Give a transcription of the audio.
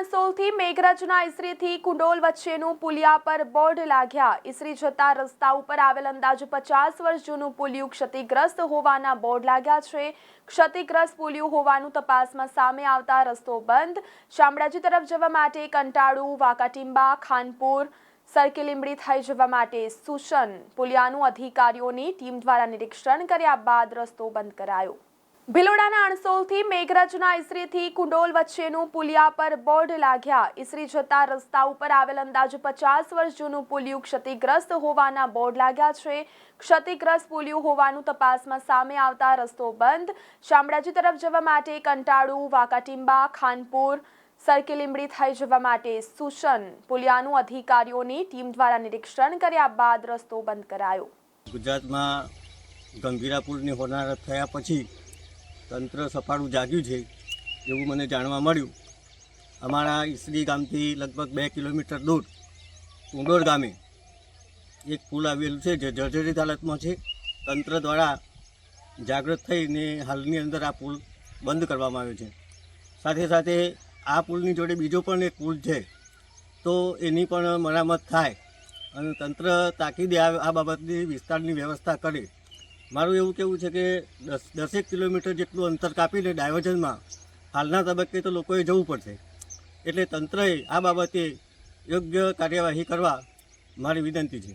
આણસોલથી મેઘરજના ઈસરીથી કુંડોલ વચ્ચેનું પુલિયા પર બોર્ડ લાગ્યા. ઈસરી જતા રસ્તા ઉપર આવેલ અંદાજે પચાસ વર્ષ જૂનું પુલિયું ક્ષતિગ્રસ્ત હોવાના બોર્ડ લાગ્યા છે. ક્ષતિગ્રસ્ત પુલિયું હોવાનું તપાસમાં સામે આવતા રસ્તો બંધ. શામળાજી તરફ જવા માટે કંટાળુ, વાકાટીંબા, ખાનપુર સરકી થઈ જવા માટે સૂચન. પુલિયાનું અધિકારીઓની ટીમ દ્વારા નિરીક્ષણ કર્યા બાદ રસ્તો બંધ કરાયો. ભિલોડાના અણસોલથી મેઘરાજના ઈસરીથી કુંડોલ વચ્ચેનું પુલિયા પર બોર્ડ લાગ્યા. ઈસરી જતા રસ્તા ઉપર આવેલ અંદાજે પચાસ વર્ષ જૂનું પુલિયું ક્ષતિગ્રસ્ત હોવાના બોર્ડ લાગ્યા છે. ક્ષતિગ્રસ્ત પુલિયું હોવાનું તપાસમાં સામે આવતા રસ્તો બંધ. શામળાજી તરફ જવા માટે કંટાળુ, વાકાટીંબા, ખાનપુર સરકી થઈ જવા માટે સૂચન. પુલિયાનું અધિકારીઓની ટીમ દ્વારા નિરીક્ષણ કર્યા બાદ રસ્તો બંધ કરાયો. ગુજરાતમાં ગંભીરા પુલની હોનારત થયા પછી તંત્ર સફાળું જાગ્યું છે એવું મને જાણવા મળ્યું. અમારા ઈસરી ગામથી લગભગ બે કિલોમીટર દૂર ઉંડોર ગામે એક પુલ આવેલું છે જે જર્જરિત હાલતમાં છે. તંત્ર દ્વારા જાગૃત થઈને હાલની અંદર આ પુલ બંધ કરવામાં આવ્યો છે. સાથે સાથે આ પુલની જોડે બીજો પણ એક પુલ છે. તો એની પણ મરામત થાય અને તંત્ર તાકીદે આ બાબતની વિસ્તારની વ્યવસ્થા કરે. મારું એવું કેવું છે કે દસ, દસેક કિલોમીટર જેટલું અંતર કાપીને ડાયવર્ઝનમાં હાલના તબક્કે તો લોકોએ જવું પડશે. એટલે તંત્રએ આ બાબતે યોગ્ય કાર્યવાહી કરવા મારી વિનંતી છે.